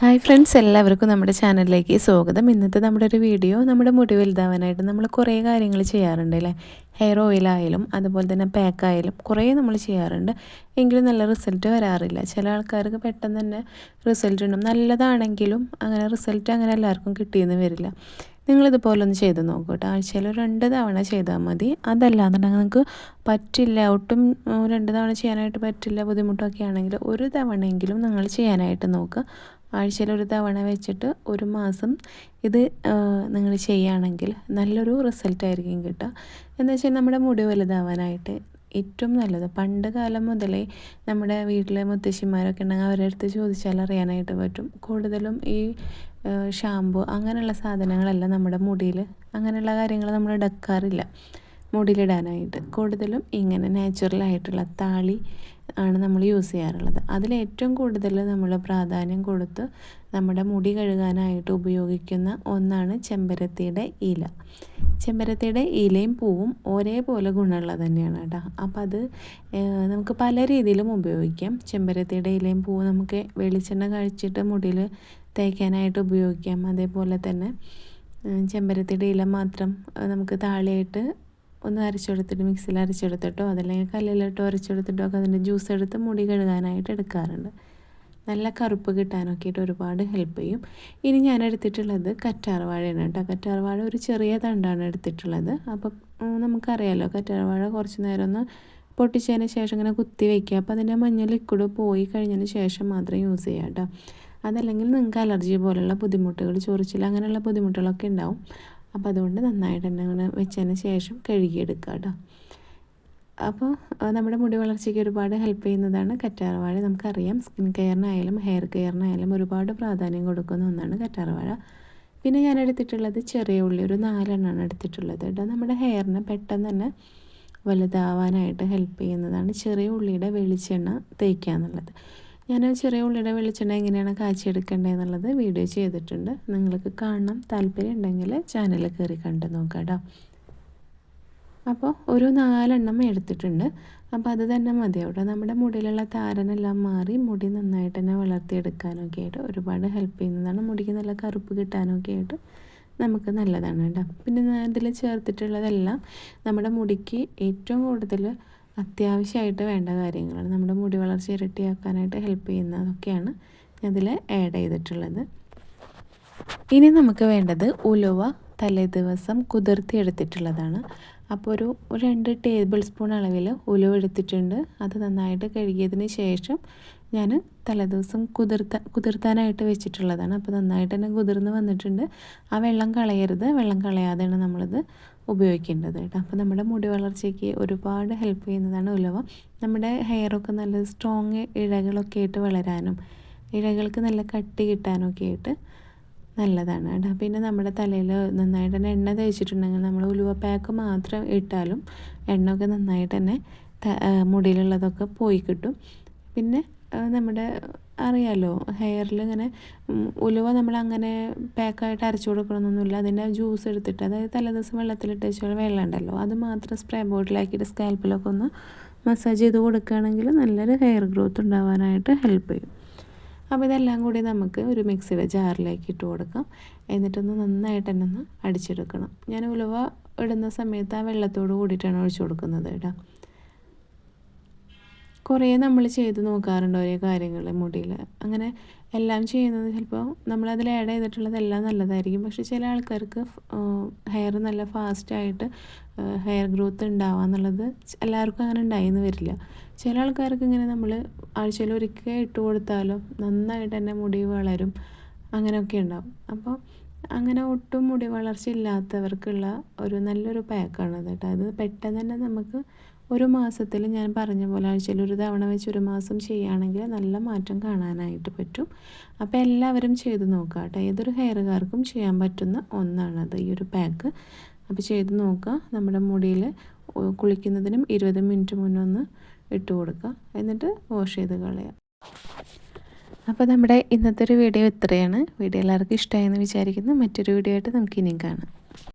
Hi friends എല്ലാവർക്കും നമ്മുടെ ചാനലിലേക്ക് സ്വാഗതം. ഇന്നത്തെ നമ്മുടെ ഒരു വീഡിയോ നമ്മുടെ മുടി വലുതാവാനായിട്ട് നമ്മൾ കുറേ കാര്യങ്ങൾ ചെയ്യാറുണ്ട് അല്ലേ? ഹെയർ ഓയിലായാലും അതുപോലെ തന്നെ പാക്കായാലും കുറേ നമ്മൾ ചെയ്യാറുണ്ട്. എങ്കിലും നല്ല റിസൾട്ട് വരാറില്ല. ചില ആൾക്കാർക്ക് പെട്ടെന്ന് തന്നെ റിസൾട്ട് ഉണ്ടാവും. നല്ലതാണെങ്കിലും അങ്ങനെ റിസൾട്ട് അങ്ങനെ എല്ലാവർക്കും കിട്ടിയെന്ന് വരില്ല. നിങ്ങളിതുപോലെ ഒന്ന് ചെയ്ത് നോക്കൂ കേട്ടോ. ആഴ്ചയിൽ രണ്ട് തവണ ചെയ്താൽ മതി. അതല്ലാന്നുണ്ടെങ്കിൽ നിങ്ങൾക്ക് പറ്റില്ല. ഒട്ടും രണ്ട് തവണ ചെയ്യാനായിട്ട് പറ്റില്ല. ബുദ്ധിമുട്ടൊക്കെ ആണെങ്കിൽ ഒരു തവണയെങ്കിലും നിങ്ങൾ ചെയ്യാനായിട്ട് നോക്കുക. ആഴ്ചയിൽ ഒരു തവണ വെച്ചിട്ട് ഒരു മാസം ഇത് നിങ്ങൾ ചെയ്യുകയാണെങ്കിൽ നല്ലൊരു റിസൾട്ട് ആയിരിക്കും കിട്ടുക. എന്ന് വെച്ചാൽ നമ്മുടെ മുടി വലുതാവാനായിട്ട് ഏറ്റവും നല്ലത്. പണ്ട് കാലം മുതലേ നമ്മുടെ വീട്ടിലെ മുത്തശ്ശിമാരൊക്കെ ഉണ്ടെങ്കിൽ അവരുടെ അടുത്ത് ചോദിച്ചാൽ അറിയാനായിട്ട് പറ്റും. കൂടുതലും ഈ ഷാമ്പു അങ്ങനെയുള്ള സാധനങ്ങളെല്ലാം നമ്മുടെ മുടിയിൽ അങ്ങനെയുള്ള കാര്യങ്ങൾ നമ്മൾ എടുക്കാറില്ല. മുടിയിലിടാനായിട്ട്. കൂടുതലും ഇങ്ങനെ നാച്ചുറലായിട്ടുള്ള താളി ആണ് നമ്മൾ യൂസ് ചെയ്യാറുള്ളത്. അതിൽ ഏറ്റവും കൂടുതൽ നമ്മൾ പ്രാധാന്യം കൊടുത്ത് നമ്മുടെ മുടി കഴുകാനായിട്ട് ഉപയോഗിക്കുന്ന ഒന്നാണ് ചെമ്പരത്തിയുടെ ഇല. ചെമ്പരത്തിയുടെ ഇലയും പൂവും ഒരേപോലെ ഗുണമുള്ളത് തന്നെയാണ് കേട്ടോ. അപ്പോൾ അത് നമുക്ക് പല രീതിയിലും ഉപയോഗിക്കാം. ചെമ്പരത്തിയുടെ ഇലയും പൂവും നമുക്ക് വെളിച്ചെണ്ണ കഴിച്ചിട്ട് മുടിയിൽ തേക്കാനായിട്ട് ഉപയോഗിക്കാം. അതേപോലെ തന്നെ ചെമ്പരത്തിയുടെ ഇല മാത്രം നമുക്ക് താളിയായിട്ട് ഒന്ന് അരച്ചെടുത്തിട്ട് മിക്സിയിൽ അരച്ചെടുത്തിട്ടോ അതല്ലെങ്കിൽ കല്ലിലിട്ടോ അരച്ചെടുത്തിട്ടോ ഒക്കെ അതിന്റെ ജ്യൂസ് എടുത്ത് മുടി കഴുകാനായിട്ട് എടുക്കാറുണ്ട്. നല്ല കറുപ്പ് കിട്ടാനൊക്കെ ആയിട്ട് ഒരുപാട് ഹെൽപ്പ് ചെയ്യും. ഇനി ഞാൻ എടുത്തിട്ടുള്ളത് കറ്റാർവാഴയാണ് കേട്ടോ. കറ്റാർവാഴ ഒരു ചെറിയ തണ്ടാണ് എടുത്തിട്ടുള്ളത്. അപ്പോൾ നമുക്കറിയാമല്ലോ കറ്റാർവാഴ കുറച്ച് നേരം ഒന്ന് പൊട്ടിച്ചതിന് ശേഷം ഇങ്ങനെ കുത്തി വയ്ക്കുക അപ്പോൾ അതിന്റെ മഞ്ഞ ലിക്വിഡ് പോയി കഴിഞ്ഞതിന് ശേഷം മാത്രം യൂസ് ചെയ്യാം കേട്ടോ. അതല്ലെങ്കിൽ നിങ്ങൾക്ക് അലർജി പോലുള്ള ബുദ്ധിമുട്ടുകൾ ചൊറിച്ചിൽ അങ്ങനെയുള്ള ബുദ്ധിമുട്ടുകളൊക്കെ ഉണ്ടാവും. അപ്പോൾ അതുകൊണ്ട് നന്നായിട്ട് തന്നെ അങ്ങനെ വെച്ചതിന് ശേഷം കഴുകിയെടുക്കുക കേട്ടോ. അപ്പോൾ നമ്മുടെ മുടി വളർച്ചയ്ക്ക് ഒരുപാട് ഹെൽപ്പ് ചെയ്യുന്നതാണ് കറ്റാർവാഴ. നമുക്കറിയാം സ്കിൻ കെയറിനായാലും ഹെയർ കെയറിനായാലും ഒരുപാട് പ്രാധാന്യം കൊടുക്കുന്ന ഒന്നാണ് കറ്റാർവാഴ. പിന്നെ ഞാൻ എടുത്തിട്ടുള്ളത് ചെറിയ ഉള്ളി ഒരു നാലെണ്ണമാണ് എടുത്തിട്ടുള്ളത് കേട്ടോ. നമ്മുടെ ഹെയറിനെ പെട്ടെന്ന് തന്നെ വലുതാവാനായിട്ട് ഹെൽപ്പ് ചെയ്യുന്നതാണ് ചെറിയ ഉള്ളിയുടെ വെളിച്ചെണ്ണ തേക്കുക എന്നുള്ളത്. ഞാൻ ചെറിയ ഉള്ളിയുടെ വെളിച്ചെണ്ണ എങ്ങനെയാണ് കാച്ചിയെടുക്കേണ്ടതെന്നുള്ളത് വീഡിയോ ചെയ്തിട്ടുണ്ട്. നിങ്ങൾക്ക് കാണണം. താല്പര്യം ഉണ്ടെങ്കിൽ ചാനൽ കയറി കണ്ട് നോക്കാം കേട്ടോ അപ്പോൾ ഒരു നാലെണ്ണം എടുത്തിട്ടുണ്ട്. അപ്പോൾ അത് തന്നെ മതി. അവിടെ നമ്മുടെ മുടിയിലുള്ള താരനെല്ലാം മാറി മുടി നന്നായിട്ട് തന്നെ വളർത്തിയെടുക്കാനൊക്കെ ആയിട്ട് ഒരുപാട് ഹെൽപ്പ് ചെയ്യുന്നതാണ്. മുടിക്ക് നല്ല കറുപ്പ് കിട്ടാനൊക്കെ ആയിട്ട് നമുക്ക് നല്ലതാണ് കേട്ടോ പിന്നെ ഇതിൽ ചേർത്തിട്ടുള്ളതെല്ലാം നമ്മുടെ മുടിക്ക് ഏറ്റവും കൂടുതൽ അത്യാവശ്യമായിട്ട് വേണ്ട കാര്യങ്ങളാണ് നമ്മുടെ മുടി വളർച്ച ഇരട്ടിയാക്കാനായിട്ട് ഹെൽപ്പ് ചെയ്യുന്നതൊക്കെയാണ് അതിൽ ആഡ് ചെയ്തിട്ടുള്ളത്. ഇനി നമുക്ക് വേണ്ടത് ഉലുവ തലേ ദിവസം കുതിർത്തി എടുത്തിട്ടുള്ളതാണ്. അപ്പോൾ ഒരു രണ്ട് ടേബിൾ സ്പൂൺ അളവിൽ ഉലുവ എടുത്തിട്ടുണ്ട്. അത് നന്നായിട്ട് കഴുകിയതിന് ശേഷം ഞാൻ തലേദിവസം കുതിർത്ത കുതിർത്താനായിട്ട് വെച്ചിട്ടുള്ളതാണ്. അപ്പോൾ നന്നായിട്ട് തന്നെ കുതിർന്ന് വന്നിട്ടുണ്ട്. ആ വെള്ളം കളയരുത്. വെള്ളം കളയാതെയാണ് നമ്മളിത് ഉപയോഗിക്കേണ്ടത് കേട്ടോ. അപ്പോൾ നമ്മുടെ മുടി വളർച്ചയ്ക്ക് ഒരുപാട് ഹെൽപ്പ് ചെയ്യുന്നതാണ് ഉലവ. നമ്മുടെ ഹെയറൊക്കെ നല്ല സ്ട്രോങ് ഇഴകളൊക്കെ ആയിട്ട് വളരാനും ഇഴകൾക്ക് നല്ല കട്ടി കിട്ടാനൊക്കെ ആയിട്ട് നല്ലതാണ് കേട്ടോ. പിന്നെ നമ്മുടെ തലയിൽ നന്നായിട്ട് തന്നെ എണ്ണ തേച്ചിട്ടുണ്ടെങ്കിൽ നമ്മൾ ഉലുവ പാക്ക് മാത്രം ഇട്ടാലും എണ്ണയൊക്കെ നന്നായിട്ട് തന്നെ മുടിയിലുള്ളതൊക്കെ പോയി കിട്ടും. പിന്നെ നമ്മുടെ അറിയാലോ ഹെയറിൽ ഇങ്ങനെ ഉലുവ നമ്മൾ അങ്ങനെ പാക്കായിട്ട് അരച്ചു കൊടുക്കണമെന്നൊന്നുമില്ല അതിന്റെ ജ്യൂസ് എടുത്തിട്ട് അതായത് തലേദിവസം വെള്ളത്തിലിട്ട് വെച്ചാൽ വെള്ളം ഉണ്ടല്ലോ അത് മാത്രം സ്പ്രേ ബോട്ടിലാക്കിയിട്ട് സ്കാൽപ്പിലൊക്കെ ഒന്ന് മസാജ് ചെയ്ത് കൊടുക്കുകയാണെങ്കിൽ നല്ലൊരു ഹെയർ ഗ്രോത്ത് ഉണ്ടാവാനായിട്ട് ഹെൽപ്പ് ചെയ്യും. അപ്പോൾ ഇതെല്ലാം കൂടി നമുക്ക് ഒരു മിക്സിയുടെ ജാറിലേക്ക് ഇട്ട് കൊടുക്കാം. എന്നിട്ടൊന്ന് നന്നായിട്ട് തന്നെ ഒന്ന് അടിച്ചെടുക്കണം. ഞാൻ ഉലുവ ഇടുന്ന സമയത്ത് ആ വെള്ളത്തോട് കൂടിയിട്ടാണ് ഒഴിച്ചു കൊടുക്കുന്നത് കേട്ടോ. കുറേ നമ്മൾ ചെയ്ത് നോക്കാറുണ്ട് ഓരോ കാര്യങ്ങൾ മുടിയിൽ. അങ്ങനെ എല്ലാം ചെയ്യുന്നത് ചിലപ്പോൾ നമ്മളതിൽ ആഡ് ചെയ്തിട്ടുള്ളതെല്ലാം നല്ലതായിരിക്കും. പക്ഷെ ചില ആൾക്കാർക്ക് ഹെയർ നല്ല ഫാസ്റ്റായിട്ട് ഹെയർ ഗ്രോത്ത് ഉണ്ടാവുക എന്നുള്ളത് എല്ലാവർക്കും അങ്ങനെ ഉണ്ടായിന്ന് വരില്ല. ചില ആൾക്കാർക്ക് ഇങ്ങനെ നമ്മൾ ആഴ്ചയിൽ ഒരിക്കൽ ഇട്ട് കൊടുത്താലും നന്നായിട്ട് തന്നെ മുടി വളരും അങ്ങനെയൊക്കെ ഉണ്ടാവും. അപ്പോൾ അങ്ങനെ ഒട്ടും മുടി വളർച്ച ഇല്ലാത്തവർക്കുള്ള ഒരു നല്ലൊരു പാക്കാണത് കേട്ടോ. അത് പെട്ടെന്ന് തന്നെ നമുക്ക് ഒരു മാസത്തിൽ ഞാൻ പറഞ്ഞ പോലെ ആഴ്ചയിൽ ഒരു തവണ വെച്ച് ഒരു മാസം ചെയ്യുകയാണെങ്കിൽ നല്ല മാറ്റം കാണാനായിട്ട് പറ്റും. അപ്പോൾ എല്ലാവരും ചെയ്ത് നോക്കുക കേട്ടോ. ഏതൊരു ഹെയറുകാർക്കും ചെയ്യാൻ പറ്റുന്ന ഒന്നാണത് ഈ ഒരു പാക്ക് അപ്പോൾ ചെയ്ത് നോക്കുക. നമ്മുടെ മുടിയിൽ കുളിക്കുന്നതിനും ഇരുപത് മിനിറ്റ് മുന്നേ ഒന്ന് ഇട്ട് കൊടുക്കുക. എന്നിട്ട് വാഷ് ചെയ്ത് കളയുക. അപ്പോൾ നമ്മുടെ ഇന്നത്തെ ഒരു വീഡിയോ ഇത്രയാണ്. വീഡിയോ എല്ലാവർക്കും ഇഷ്ടമായെന്ന് വിചാരിക്കുന്നു. മറ്റൊരു വീഡിയോ ആയിട്ട് നമുക്ക് ഇനിയും കാണാം.